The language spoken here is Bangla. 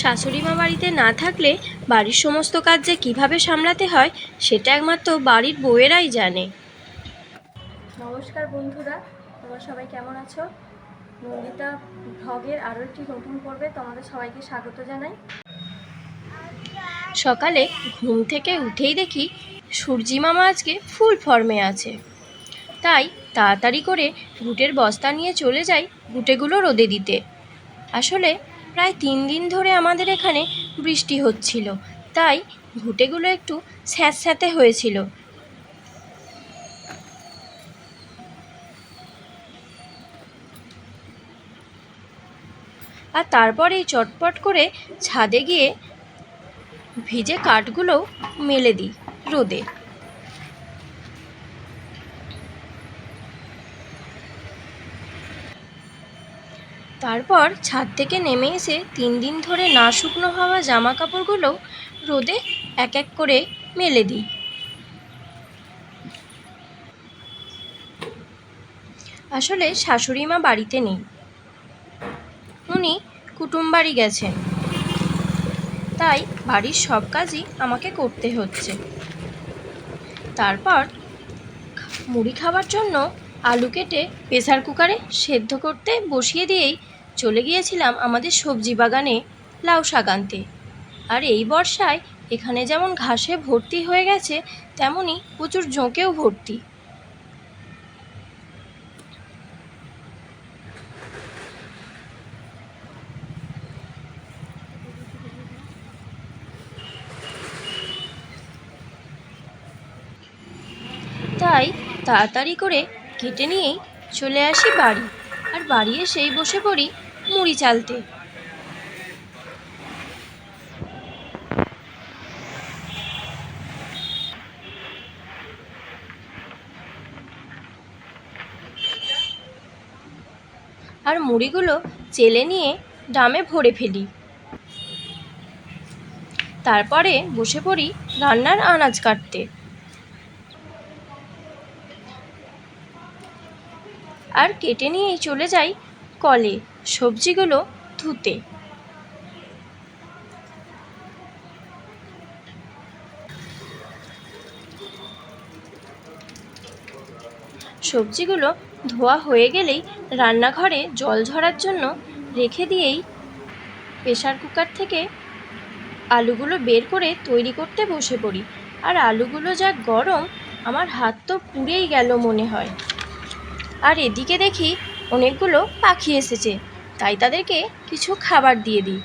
শাশুড়ি মা বাড়িতে না থাকলে বাড়ির সমস্ত কাজ যে কীভাবে সামলাতে হয় সেটা একমাত্র বাড়ির বউয়েরাই জানে। নমস্কার বন্ধুরা তোমরা সবাই কেমন আছো? নন্দিতা ভ্লগের আরও একটি নতুন পর্বে তোমাদের সবাইকে স্বাগত জানাই। সকালে ঘুম থেকে উঠেই দেখি সূর্যি মামা আজকে ফুল ফর্মে আছে। তাই তাড়াতাড়ি করে গুটের বস্তা নিয়ে চলে যাই গুটেগুলো রোদে দিতে। আসলে প্রায় তিন দিন ধরে আমাদের এখানে বৃষ্টি হচ্ছিল। তাই ঘুটেগুলো একটু স্যাঁতস্যাঁতে হয়েছিল। আর তারপরেই চটপট করে ছাদে গিয়ে ভিজে কাঠগুলো মেলে দিই রোদে। তারপর ছাদ থেকে নেমে এসে তিন দিন ধরে না শুকনো হওয়া জামা কাপড়গুলো রোদে এক এক করে মেলে দিই। আসলে শাশুড়ি মা বাড়িতে নেই। উনি কুটুম বাড়ি গেছেন। তাই বাড়ির সব কাজই আমাকে করতে হচ্ছে। তারপর মুড়ি খাওয়ার জন্য আলু কেটে প্রেসার কুকারে সেদ্ধ করতে বসিয়ে দিয়েই চলে গিয়েছিলাম আমাদের সবজি বাগানে লাউ শাক আনতে। আর এই বর্ষায় এখানে যেমন ঘাসে ভর্তি হয়ে গেছে তেমনই প্রচুর ঝোঁকেও ভর্তি। তাই তাড়াতাড়ি করে কেটে নিয়েই চলে আসি বাড়ি। আর বাড়ি এসেই বসে পড়ি মুড়ি চালতে। আর মুড়িগুলো চেলে নিয়ে ড্রামে ভরে ফেলি। তারপরে বসে পড়ি রান্নার আনাজ কাটতে। আর কেটে নিয়েই চলে যাই কলে, সবজিগুলো ধুতে। সবজিগুলো ধোয়া হয়ে গেলেই রান্নাঘরে জল ঝরার জন্য রেখে দিয়েই প্রেসার কুকার থেকে আলুগুলো বের করে তৈরি করতে বসে পড়ি। আর আলুগুলো যা গরম, আমার হাত তো পুড়েই গেল মনে হয়। আর এদিকে দেখি অনেকগুলো পাখি এসেছে। তাই তাদেরকে কিছু খাবার দিয়ে দিই।